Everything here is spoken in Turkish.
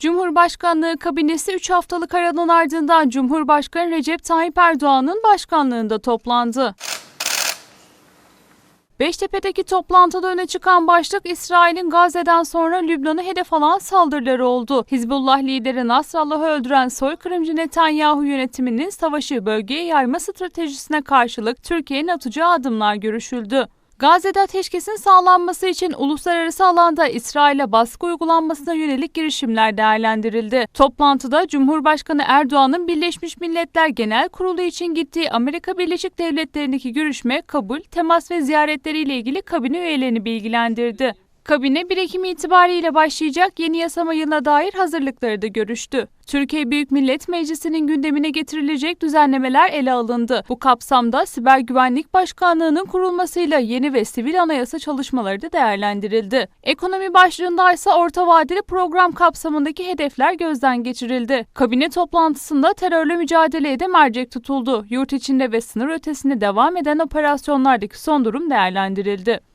Cumhurbaşkanlığı kabinesi 3 haftalık aranın ardından Cumhurbaşkanı Recep Tayyip Erdoğan'ın başkanlığında toplandı. Beştepe'deki toplantıda öne çıkan başlık İsrail'in Gazze'den sonra Lübnan'ı hedef alan saldırıları oldu. Hizbullah lideri Nasrallah'ı öldüren soykırımcı Netanyahu yönetiminin savaşı bölgeye yayma stratejisine karşılık Türkiye'nin atacağı adımlar görüşüldü. Gazze'de ateşkesin sağlanması için uluslararası alanda İsrail'e baskı uygulanmasına yönelik girişimler değerlendirildi. Toplantıda Cumhurbaşkanı Erdoğan'ın Birleşmiş Milletler Genel Kurulu için gittiği Amerika Birleşik Devletleri'ndeki görüşme, kabul, temas ve ziyaretleriyle ilgili kabine üyelerini bilgilendirdi. Kabine 1 Ekim itibariyle başlayacak yeni yasama yılına dair hazırlıkları da görüştü. Türkiye Büyük Millet Meclisi'nin gündemine getirilecek düzenlemeler ele alındı. Bu kapsamda Siber Güvenlik Başkanlığı'nın kurulmasıyla yeni ve sivil anayasa çalışmaları da değerlendirildi. Ekonomi başlığında ise orta vadeli program kapsamındaki hedefler gözden geçirildi. Kabine toplantısında terörle mücadeleye de mercek tutuldu. Yurt içinde ve sınır ötesinde devam eden operasyonlardaki son durum değerlendirildi.